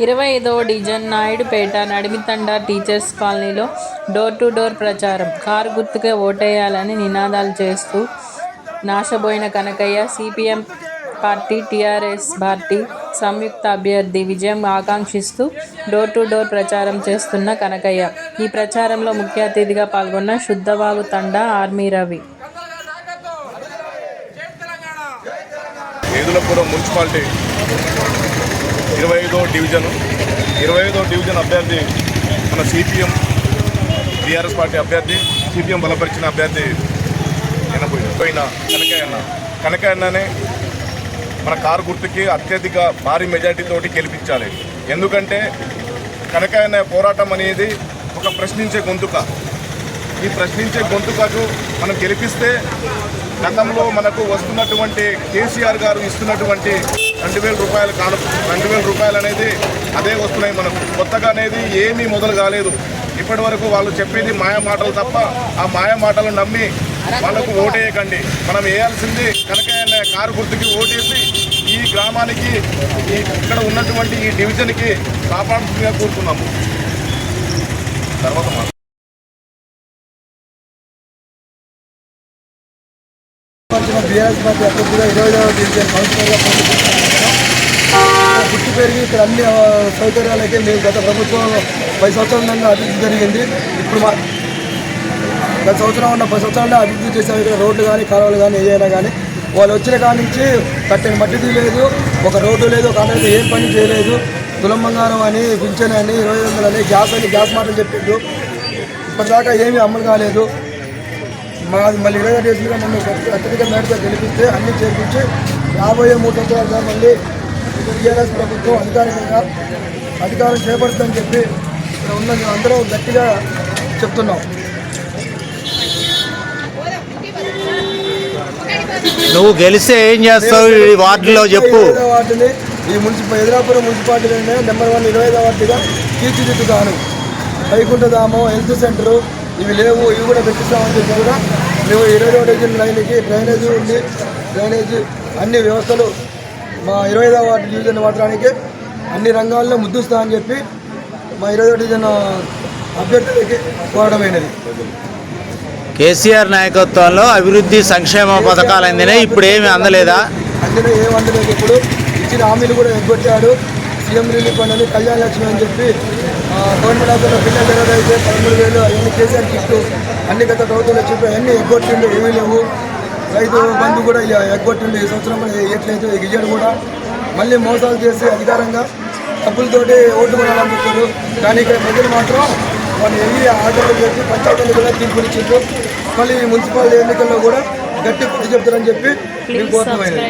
ఇరవై ఐదవ division Naidupeta Nadimitanda teachers కాలనీలో డోర్ టు డోర్ ప్రచారం. కారు గుర్తుకే ఓటేయాలని నినాదాలు చేస్తూ Nashaboina Kanakaiah CPM party TRS party సంయుక్త అభ్యర్థి విజయం ఆకాంక్షిస్తూ డోర్ టు డోర్ ప్రచారం చేస్తున్న కనకయ్య. ఈ ప్రచారంలో ముఖ్య అతిథిగా పాల్గొన్న శుద్ధవాగు తండ ఆర్మీ రవి. ఏదులపురం మున్సిపాలిటీ ఇరవై ఐదో డివిజన్. ఇరవై ఐదో డివిజన్ అభ్యర్థి మన సిపిఎం టీఆర్ఎస్ పార్టీ అభ్యర్థి సిపిఎం బలపరిచిన అభ్యర్థి ఆయన పోయిన కనకయ్య కనకాయన్ననే మన కారు గుర్తుకి అత్యధిక భారీ మెజార్టీతోటి గెలిపించాలి. ఎందుకంటే కనకాయన్న పోరాటం అనేది ఒక ప్రశ్నించే గొంతుక. ఈ ప్రశ్నించే గొంతుకకు మనం గెలిపిస్తే గతంలో మనకు వస్తున్నటువంటి కేసీఆర్ గారు ఇస్తున్నటువంటి రెండు వేల రూపాయలు కాను రెండు వేల రూపాయలు అనేది అదే వస్తున్నాయి మనకు. కొత్తగా అనేది ఏమీ మొదలు కాలేదు. ఇప్పటి వరకు వాళ్ళు చెప్పేది మాయ మాటలు తప్ప ఆ మాయ మాటలు నమ్మి వాళ్ళకు ఓటేయకండి. మనం వేయాల్సింది కనకయ్య కారు గుర్తుకి ఓటేసి ఈ గ్రామానికి ఇక్కడ ఉన్నటువంటి ఈ డివిజన్కి కాపాడుతుందిగా కోరుతున్నాము. తర్వాత బీఆర్ఎస్ పార్టీ అభ్యర్థిగా ఇరవై ఐదవ డివిజన్ కౌన్సిలర్గా పుట్టి పెరిగి ఇక్కడ అన్ని సౌకర్యాలకే సౌకర్యాలకి మేము గత ప్రభుత్వం పది సంవత్సరాల అభివృద్ధి జరిగింది. ఇప్పుడు మా గత సంవత్సరం ఉన్న పది సంవత్సరాలు అభివృద్ధి చేసాము ఇక్కడ రోడ్లు కానీ కాలువలు కానీ ఏదైనా కానీ. వాళ్ళు వచ్చిన కాడి నుంచి కట్టిన మట్టిది లేదు ఒక రోడ్డు లేదు ఒక అనేది ఏం పని చేయలేదు. తులం బంగారం అని పింఛన్ అని ఇరవై వందలు అని గ్యాస్ అని గ్యాస్ మాటలు చెప్పిండు ఇప్పటిదాకా ఏమీ అమలు కాలేదు. మాది మళ్ళీ ఇరవై డేస్లుగా నన్ను అత్యధిక మేరతో గెలిపిస్తే అన్ని చేర్పించి రాబోయే మూడు సంవత్సరాలుగా మళ్ళీ టీఆర్ఎస్ ప్రభుత్వం అధికారికంగా అధికారం చేపడుతుందని చెప్పి ఇక్కడ ఉన్న అందరూ గట్టిగా చెప్తున్నాం. నువ్వు గెలిస్తే ఏం చేస్తావు? ఈ వార్డులో చెప్పు. వార్డుని ఈ మున్సిపల్ ఎదురాపురం మున్సిపాలిటీలోనే నెంబర్ వన్ ఇరవై ఐదవ వార్డుగా తీర్చిదిద్దుతాను. వైకుంఠధామం హెల్త్ సెంటర్ ఇవి లేవు ఇవి కూడా పెట్టిస్తామని చెప్పి కూడా మేము ఇరవై ఒకటి డివిజన్ లైన్కి డ్రైనేజీ ఉంది. డ్రైనేజీ అన్ని వ్యవస్థలు మా ఇరవై ఐదవ వార్డు డివిజన్ మాత్రానికి అన్ని రంగాల్లో ముద్దుస్తామని చెప్పి మా ఇరవై ఒకటి డివిజన్ అభ్యర్థులకి కోరడమైనది కేసీఆర్ నాయకత్వంలో అభివృద్ధి సంక్షేమ పథకాలు అందినాయి. ఇప్పుడు ఏమి అందలేదా? అందులో ఏమంటలేదు ఇప్పుడు ఇచ్చిన హామీలు కూడా ఎగ్గొట్టాడు. సీఎం రిలీఫ్ ఫండ్ అని కళ్యాణ లక్ష్మి అని చెప్పి గవర్నమెంట్ హాస్పిటల్లో పిల్లలు అయితే పదమూడు వేలు అవన్నీ కేసీఆర్ కిట్టు అన్ని గత ప్రభుత్వంలో చెప్పి అన్నీ ఎగ్గొట్టిండు ఏమీ లేవు. రైతు బంధు కూడా ఎగ్గొట్టిండు ఈ సంవత్సరం కూడా ఇక ఇయ్యడు కూడా. మళ్ళీ మోసాలు చేసి అధికారంగా డబ్బులతోటి ఓటు కొనాలనుకుంటారు కానీ ఇక్కడ ప్రజలు మాత్రం వాళ్ళు ఎన్ని ఆర్డర్లు చేసి పంచాయతీలు కూడా తీర్పులు ఇచ్చిండ్రు. మళ్ళీ ఈ మున్సిపల్ ఎన్నికల్లో కూడా గట్టి పని చెప్తారని చెప్పి కోరుతున్నాను